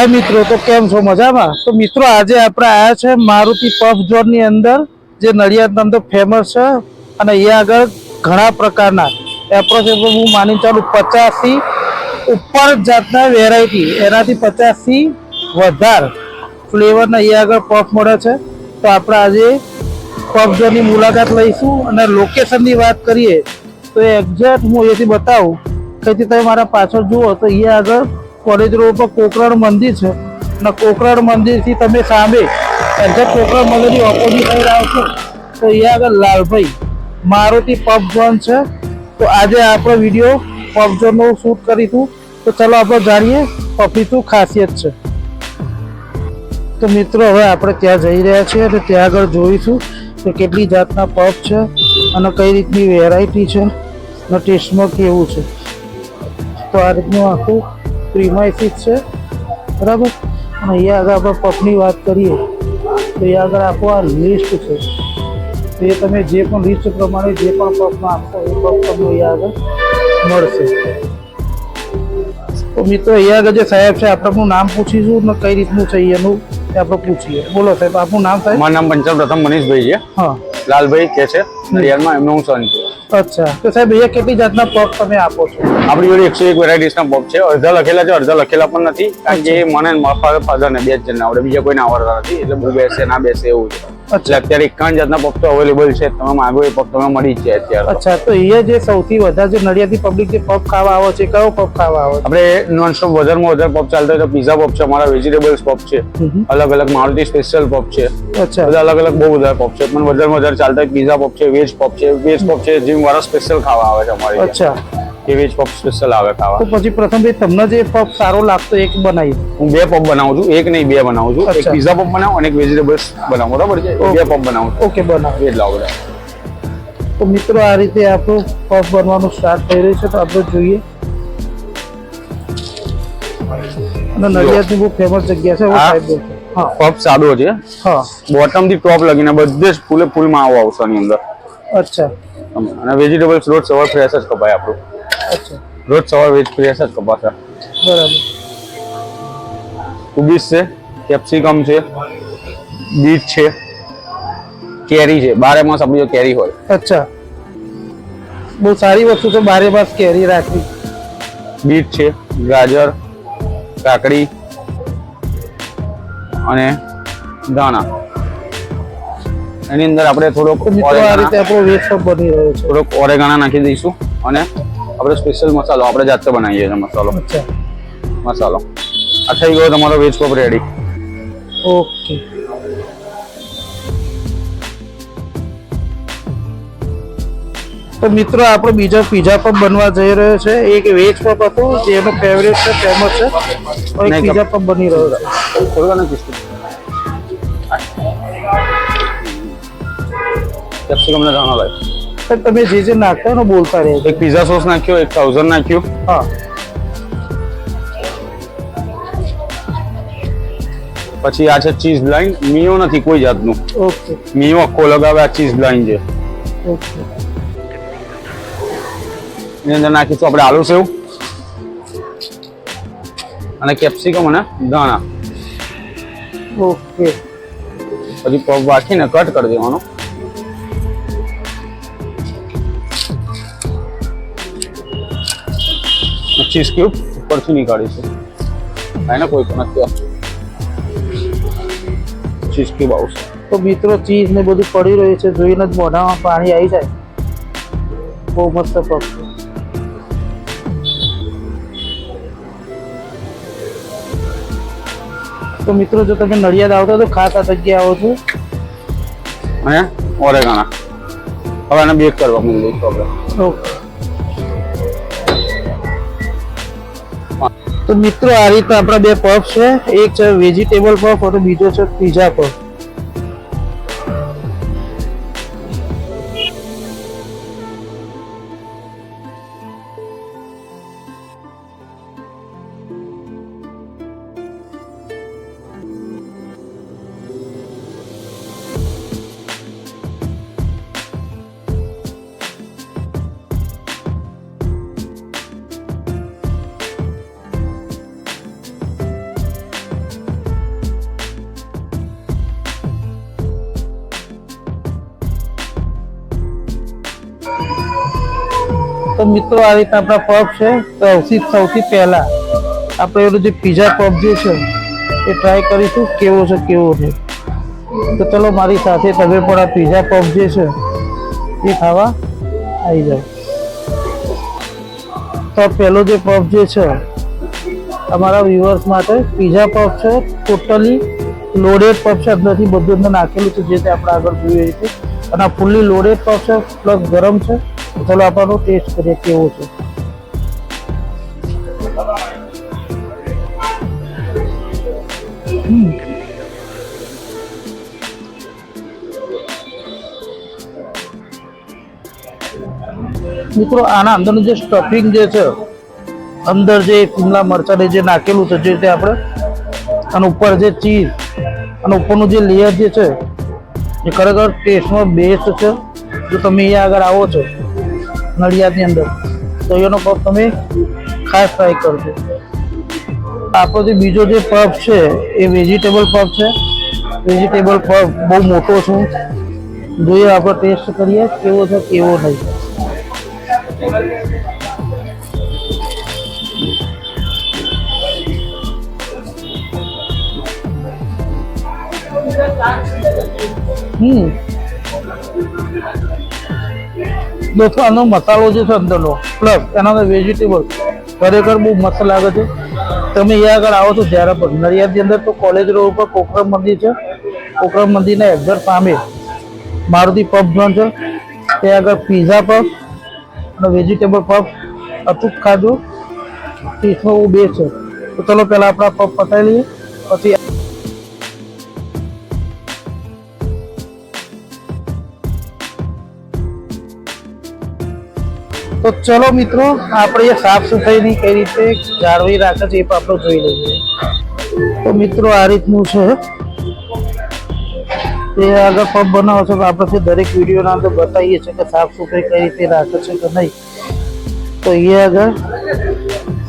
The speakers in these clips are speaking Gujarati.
હાય મિત્રો, તો કેમ છો? મજામાં? તો મિત્રો, આજે આપણે આવ્યા છે મારુતિ પફ ઝોનની અંદર, જે નડિયાદ નામ તો ફેમસ છે. અને અહીંયા આગળ ઘણા પ્રકારના. એપ્રોચ હું માની ચાલુ પચાસથી ઉપર જાતના વેરાયટી એનાથી પચાસથી વધારે ફ્લેવરના અહીંયા આગળ પફ મળે છે. તો આપણે આજે પફ ઝોનની મુલાકાત લઈશું. અને લોકેશનની વાત કરીએ, તો એક્ઝેક્ટ હું અહીંયાથી બતાવું. કઈથી તમે મારા પાછળ જુઓ, તો અહીંયા આગળ કોલેજ રોડ પર કોકરણ મંદિર છે. અને કોકરણ મંદિરથી તમે સામે એક્ઝેક્ટ કોકરણ મંદિરની ઓપોઝિટ સાઈડ આવશો, તો અહીંયા આગળ લાલભાઈ મારુતિ પબ ઝોન છે. તો આજે આપણે વીડિયો પફ ઝોનનો શૂટ કરીશું. તો ચાલો આપણે જાણીએ પફની શું ખાસિયત છે. તો મિત્રો, હવે આપણે ત્યાં જઈ રહ્યા છીએ અને ત્યાં આગળ જોઈશું કે કેટલી જાતના પફ છે અને કઈ રીતની વેરાયટી છે અને ટેસ્ટમાં કેવું છે. તો આ રીતનું આખું પ્રીમાઇસીસ છે બરાબર? અને અહીંયા આગળ આપણે પફની વાત કરીએ તો અહીંયા આગળ આપો આ લિસ્ટ છે. તો એ તમે જે પણ લિસ્ટ પ્રમાણે જે પણ પફમાં આપશો એ પફ તમને અહીંયા આગળ મળશે. તો મિત્રો અહીંયા આગળ જે સાહેબ છે આપણે આપણું નામ પૂછીશું ને કઈ રીતનું છે એનું એ આપણે પૂછીએ. બોલો સાહેબ આપનું નામ સાહેબ? મારું નામ પંચાલ પ્રથમ મનીષભાઈ છે. હા. લાલભાઈ કે છે નડિયાદમાં એમનો હું સન છું. અચ્છા. તો સાહેબ એ કેટલી જાતના પોપ તમે આપો છો? આપણી જોડે એકસો એક વેરાયટીસના પોપ છે. અડધા લખેલા છે અડધા લખેલા પણ નથી. કારણ કે મને ફાધર ને બે જ જણ આવડે. બીજા કોઈને આવડતા નથી. એટલે બહુ બેસે ના બેસે એવું છે. એટલે અત્યારે એકાવન જાતના પગ અવેલેબલ છે. તમે માંગો એ પગ તમે મળી જાય અત્યારે અચ્છા તો અહીંયા જે સૌથી વધારે જે નડિયાદી પબ્લિક જે પગ ખાવા આવે છે કયો પગ ખાવા આવે આપણે નોનસ્ટોપ વધારેમાં વધારે પગ ચાલતો હોય તો પીઝા પગ છે અમારા વેજીટેબલ્સ પગ છે અલગ અલગ મારુતિ સ્પેશિયલ પગ છે. અચ્છા. બધા અલગ અલગ બહુ બધા પપ છે પણ વધારે વધારે ચાલતા હોય પીઝા પગ છે વેજ પગ છે વેજ પગ છે જીમ વાળા સ્પેશિયલ ખાવા આવે છે અમારે અચ્છા. એ જ પફ સ્પેશિયલ આવે ખાવા. તો પછી પ્રથમ ભાઈ તમને જે પફ સારો લાગતો એક બનાવી. હું બે પફ બનાવું છું એક નહીં બે બનાવું છું. એક પીઝા પફ બનાવું અને એક વેજીટેબલ્સ બનાવું બરાબર છે? બે પપ બનાવું ઓકે બનાવો. એટલા બધા. તો મિત્રો આ રીતે આપણું પફ બનવાનું સ્ટાર્ટ થઈ રહ્યું છે તો આપણે જોઈએ. અને નડિયાદની બહુ ફેમસ જગ્યા છે પપ સાદો છે. હા. બોટમથી ટોપ લગીને બધે જ ફૂલે ફૂલ આવો આવશે અંદર. અચ્છા. અને વેજીટેબલ્સ રોજ સવાર ફ્રેશ જ કપાય આપણું. અચ્છા. રોજ સવાર વેજ ફ્રેશ છે કપાસા બરાબર. કુબીસ છે કેપ્સિકમ છે બીટ છે કેરી છે. બારે માસ આપણી કેરી હોય. અચ્છા. બહુ સારી વસ્તુ છે બારે માસ કેરી રાખવી. બીટ છે ગાજર કાકડી અને ધાણા. એની અંદર આપણે થોડોક આ રીતે આપણો વેસ્ટ બની રહ્યો છે. થોડોક ઓરેગાણા નાખી દઈશું અને આપણે સ્પેશિયલ મસાલો આપણે જાતે બનાવીએ છીએ મસાલો. અચ્છા. મસાલો. આ થઈ ગયો તમારો વેજ પપ રેડી ઓકે. તો મિત્રો આપણો બીજો પીઝા પપ બનવા જઈ રહ્યો છે. એક વેજ પપ હતો જે એનો ફેવરેટ છે ફેમસ છે. એક પીઝા પપ બની રહ્યો છે. થોડું નથી કેપ્સિકમ ને ધાણા તો તમે જે જે નાખતા હોય ને બોલતા રહે એક પિઝા સોસ નાખ્યો એક થાઉઝન્ડ નાખ્યું. હા. પછી આ છે ચીઝ બ્લાઇન્ડ મીઓ નથી કોઈ જાતનું. ઓકે. મીઓ આખો લગાવે આ ચીઝ બ્લાઇન્ડ છે. ઓકે. એની અંદર નાખીશું આપણે આલુ સેવ અને કેપ્સિકમ અને ધાણા. ઓકે. પછી પગ વાંચીને કટ કરી દેવાનો. ચીઝ ક્યુબ ઉપરથી નીકાળીશું એને કોઈ પણ નથી ચીઝ ક્યુબ આવશે તો મિત્રો ચીઝ ને બધું પડી રહ્યું છે જોઈને જ મોઢામાં પાણી આવી જાય. બહુ મસ્ત પગ તો મિત્રો જો તમે નડિયાદ આવતા તો ખાસ આ જગ્યાએ આવો છો. અને ઓરેગાણા. હવે આને બેક કરવા મૂકી દઈશું આપણે. ઓકે. તો મિત્રો, આ રીતના આપણા બે પફ છે. એક છે વેજીટેબલ પફ અને બીજો છે પીઝા પફ. તો મિત્રો, આ રીતે આપણા પબ છે, તો સૌથી સૌથી પહેલા આપણે એનું જે પીઝા પબ જે છે, એ ટ્રાય કરીશું, કેવો છે, કેવો નહીં. તો ચલો, મારી સાથે તમે પણ આ પીઝા પબ જે છે, એ ખાવા આવી જાઓ. તો પહેલો જે પબ જે છે, અમારા વ્યુઅર્સ માટે પીઝા પબ છે ટોટલી લોડેડ પબ છે, અંદરથી બધું અંદર નાખેલું છે, જે તે આપણે આગળ જોઈએ છે. અને આ ફૂલ્લી લોડેડ પબ છે પ્લસ ગરમ છે. તો ચાલો આપણને ટેસ્ટ કરીએ કેવો છે. મિત્રો, આના અંદરનું જે સ્ટફિંગ જે છે, અંદર જે કુમલા મરચાં જે નાખેલું છે, જે રીતે આપણે, અને ઉપર જે ચીઝ અને ઉપરનું જે લેયર જે છે, એ ખરેખર ટેસ્ટમાં બેસ્ટ છે. જો તમે અહીંયા આગળ આવો છો નડિયાદની અંદર. તો એનો પબ તમે ખાસ ટ્રાય કરજો. આપણો જે બીજો જે પફ છે, એ વેજીટેબલ પબ છે. વેજીટેબલ પબ બહુ મોટો છે. જોઈએ આપણે ટેસ્ટ કરીએ કેવો છે, કેવો નહીં. હમ. દોસ્તો, આનો મસાલો જે છે અંદરનો પ્લસ એના વેજીટેબલ ખરેખર બહુ મસ્ત લાગે છે. તમે અહીંયા આગળ આવો છો જ્યારે પણ, નડિયાદની અંદર તો કોલેજ રોડ ઉપર કોકરમ મંદિર છે. કોકરમ મંદિરના એક્ઝેક્ટ સામે મારુતિ પબ જોન છે. ત્યાં આગળ પીઝા પબ અને વેજીટેબલ પબ અચૂક ખાજો બહુ બેસ્ટ છે. તો ચલો પહેલાં આપણા પબ પતાવી લઈએ. પછી તો ચલો મિત્રો, આપણે સાફ સફાઈની કઈ રીતે જાળવી રાખે છે એ પણ આપણે જોઈ લઈએ. તો મિત્રો, આ રીતનું છે. તે આગળ પબ બનાવો છો આપણે દરેક વિડીયોના અંદર બતાવીએ છીએ કે સાફ સફાઈ કઈ રીતે રાખે છે કે નહીં. તો એ આગળ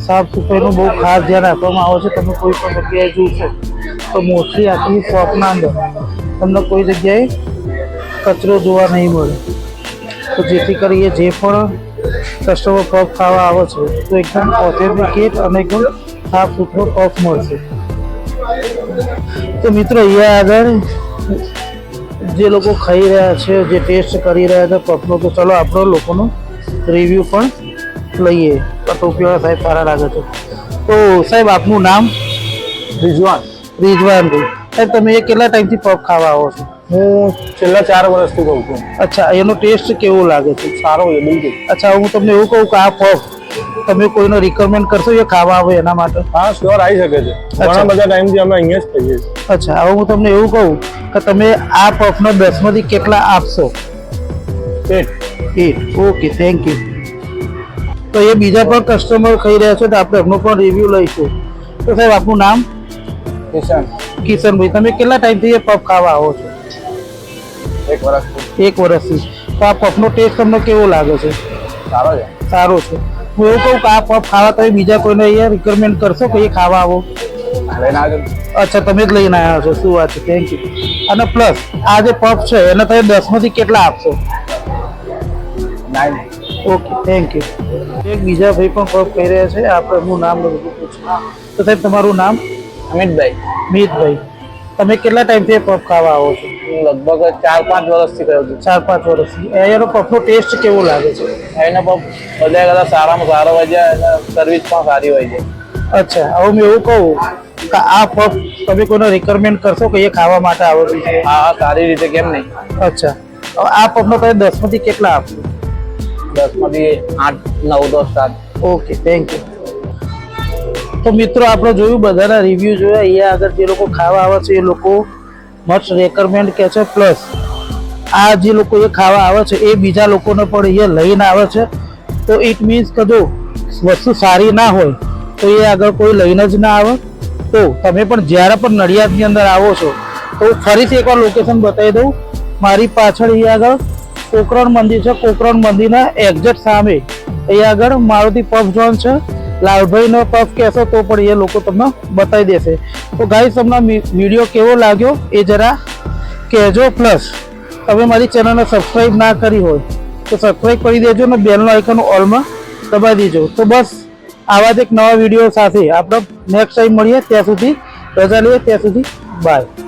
સાફ સફાઈનું બહુ ખાસ ધ્યાન રાખવામાં આવે છે. તમે કોઈ પણ જગ્યાએ જોશો તો મોસ્ટલી આખી શોપના અંદર તમને કોઈ જગ્યાએ કચરો જોવા નહીં મળે. તો જેથી કરીએ જે પણ કસ્ટમર પફ ખાવા આવે છે તો એકદમ ઓથેન્ટિકેટ અને એકદમ સાફ સુથરો પફ મળશે. તો મિત્રો અહીંયા આગળ જે લોકો ખાઈ રહ્યા છે જે ટેસ્ટ કરી રહ્યા છે પફનો તો ચલો આપણો લોકોનો રિવ્યૂ પણ લઈએ. ટોપીવાળા સાહેબ સારા લાગે છે. તો સાહેબ આપનું નામ? રિઝવાન. રિઝવાનભાઈ સાહેબ તમે એ કેટલા ટાઈમથી પફ ખાવા આવો છો? હું છેલ્લા ચાર વર્ષથી કહું છું. અચ્છા એનો ટેસ્ટ કેવો લાગે છે? સારો છે બિલકુલ. અચ્છા હું તમને એવું કહું કે આ પફ તમે કોઈનો રિકમેન્ડ કરશો એ ખાવા આવે એના માટે? હા શ્યોર આવી શકે છે. ઘણા બધા ટાઈમથી અમે અહીંયા જ થઈએ છીએ. અચ્છા હવે હું તમને એવું કહું કે તમે આ પફનો દસમાંથી કેટલા આપશો? Eight eight okay thank you તો એ બીજા પણ કસ્ટમર ખાઈ રહ્યા છે તો આપણે એમનો પણ રિવ્યૂ લઈશું. તો સાહેબ આપનું નામ? કિશન. કિશનભાઈ તમે કેટલા ટાઈમથી એ પફ ખાવા આવો છો? એક વર્ષથી એક વર્ષથી તો આ પફનો ટેસ્ટ તમને કેવો લાગે છે? સારો છે. સારો છે. હું એવું કહું કે આ પફ ખાવા તમે બીજા કોઈને અહીંયા રિકમેન્ડ કરશો કે એ ખાવા આવો? અચ્છા તમે જ લઈને આવ્યા છો. શું વાત છે. થેન્ક યુ અને પ્લસ આ જે પફ છે એને તમે દસમાંથી કેટલા આપશો? નાઇન ઓકે થેન્ક યુ એક બીજા ભાઈ પણ પફ કહી રહ્યા છે. આપણે હું નામ બધું પૂછ્યું તો સાહેબ તમારું નામ? અમિતભાઈ. મિતભાઈ તમે કેટલા ટાઈમથી પફ ખાવા આવો છો? હું લગભગ ચાર પાંચ વર્ષથી કર્યો છું. ચાર પાંચ વર્ષથી એનો પફનો ટેસ્ટ કેવો લાગે છે? અહીંનો પફ બધા કરતાં સારામાં સારો હોય છે અને સર્વિસ પણ સારી હોય છે અચ્છા હવે હું એવું કહું કે આ પફ તમે કોઈને રિકમેન્ડ કરશો કે એ ખાવા માટે આવડતું છે? હા સારી રીતે કેમ નહીં? અચ્છા. આ પફનો તમે દસમાંથી કેટલા આપશો? દસમાંથી આઠ નવ દસ સાત. ઓકે થેન્ક યુ તો મિત્રો, આપણે જોયું, બધાના રિવ્યૂ જોયા. અહીંયા આગળ જે લોકો ખાવા આવે છે, એ લોકો મસ્ટ રેકમેન્ડ કહે છે. પ્લસ આ જે લોકો એ ખાવા આવે છે, એ બીજા લોકોને પણ અહીંયા લઈને આવે છે. તો ઇટ મીન્સ કે જો વસ્તુ સારી ના હોય, તો એ આગળ કોઈ લઈને જ ના આવે. તો તમે પણ જ્યારે પણ નડિયાદની અંદર આવો છો, તો ફરીથી એકવાર લોકેશન બતાવી દઉં. મારી પાછળ અહીંયા આગળ કોકરણ મંદિર છે. કોકરણ મંદિરના એક્ઝેક્ટ સામે અહીંયા આગળ મારુતિ પફ ઝોન છે. લાલભાઈનો પફ કહેશો તો પણ એ લોકો તમને બતાવી દેશે. તો ગાઈસ, તમને વીડિયો કેવો લાગ્યો એ જરા કહેજો. પ્લસ તમે મારી ચેનલને સબસ્ક્રાઈબ ના કરી હોય, તો સબસ્ક્રાઈબ કરી દેજો ને બેલનો આઇકન ઓલમાં દબાવી દેજો. તો બસ, આવા જ એક નવા વીડિયો સાથે આપણે નેક્સ્ટ ટાઈમ મળીએ. ત્યાં સુધી રજા લઈએ ત્યાં સુધી બાય